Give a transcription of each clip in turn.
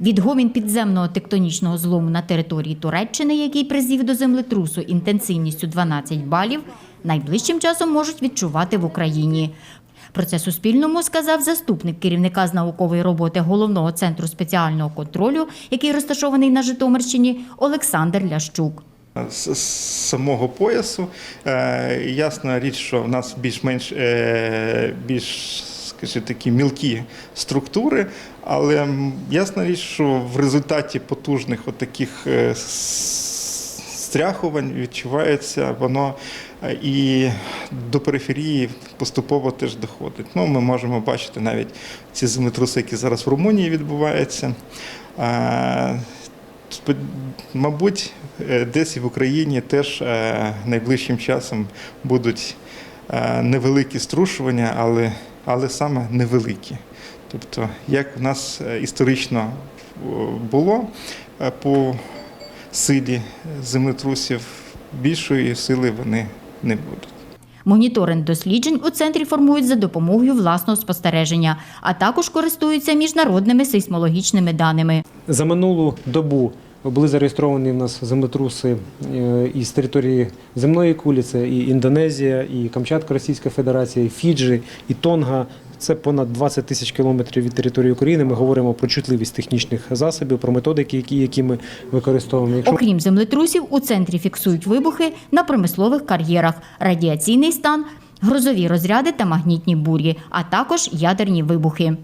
Відгомін підземного тектонічного злому на території Туреччини, який призвів до землетрусу інтенсивністю 12 балів, найближчим часом можуть відчувати в Україні. Про це Суспільному сказав заступник керівника з наукової роботи головного центру спеціального контролю, який розташований на Житомирщині, Олександр Лящук. з самого поясу. Е, ясна річ, що в нас більш-менш е, більш скажімо, такі мілкі структури, але ясна річ, що в результаті потужних отаких е, стряхувань відчувається воно е, і до периферії поступово теж доходить. Ну, ми можемо бачити навіть ці землетруси, які зараз в Румунії відбуваються. Мабуть, е, десь і в Україні теж найближчим часом будуть невеликі струшування, але, але саме невеликі. Тобто, як в нас е, історично е, було е, по силі землетрусів, більшої сили вони не будуть. Моніторинг досліджень у центрі формують за допомогою власного спостереження, а також користуються міжнародними сейсмологічними даними. За минулу добу були зареєстровані в нас землетруси е, із території земної кулі, це і Індонезія, і Камчатка Російська Федерація, і Фіджі, і Тонга. Це понад 20 тисяч кілометрів від території України. Ми говоримо про чутливість технічних засобів, про методики, які, які ми використовуємо. Якщо Окрім землетрусів, у центрі фіксують вибухи на промислових кар'єрах, радіаційний стан, грозові розряди та магнітні бурі, а також ядерні вибухи.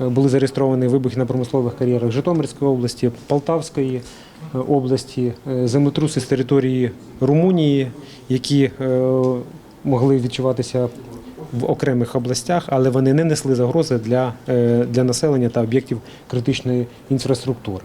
Е, були зареєстровані вибухи на промислових кар'єрах Житомирської області, Полтавської е, області, е, землетруси з території Румунії, які могли відчуватися в окремих областях, але вони не несли загрози для, для населення та об'єктів критичної інфраструктури.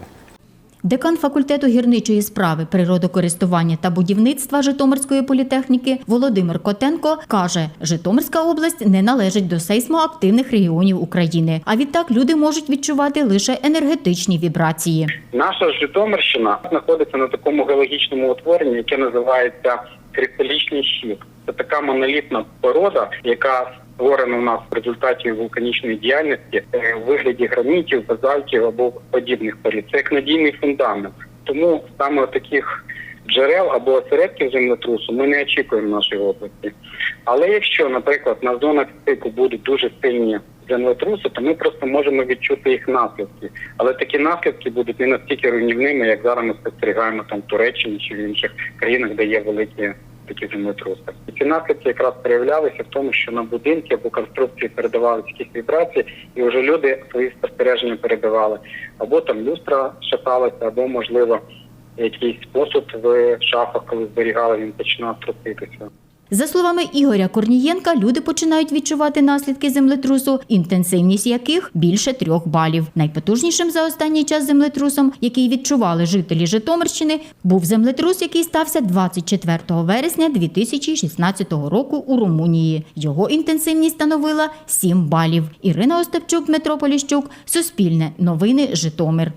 Декан факультету гірничої справи, природокористування та будівництва Житомирської політехніки Володимир Котенко каже, Житомирська область не належить до сейсмоактивних регіонів України. А відтак люди можуть відчувати лише енергетичні вібрації. Наша Житомирщина знаходиться на такому геологічному утворенні, яке називається кристалічний щит. Це така монолітна порода, яка створена у нас в результаті вулканічної діяльності е, в вигляді гранітів, базальтів або подібних порід. Це як надійний фундамент. Тому саме таких джерел або осередків землетрусу ми не очікуємо в нашій області. Але якщо, наприклад, на зонах стику будуть дуже сильні землетруси, то ми просто можемо відчути їх наслідки. Але такі наслідки будуть не настільки руйнівними, як зараз ми спостерігаємо там в Туреччині чи в інших країнах, де є великі такі землетруси. І ці наслідки якраз проявлялися в тому, що на будинки або конструкції передавали якісь вібрації, і вже люди свої спостереження передавали. Або там люстра шаталася, або можливо якийсь посуд в шафах, коли зберігали, він починав труситися. За словами Ігоря Корнієнка, люди починають відчувати наслідки землетрусу, інтенсивність яких більше трьох балів. Найпотужнішим за останній час землетрусом, який відчували жителі Житомирщини, був землетрус, який стався 24 вересня 2016 року у Румунії. Його інтенсивність становила 7 балів. Ірина Остапчук, Дмитро Поліщук, Суспільне, Новини, Житомир.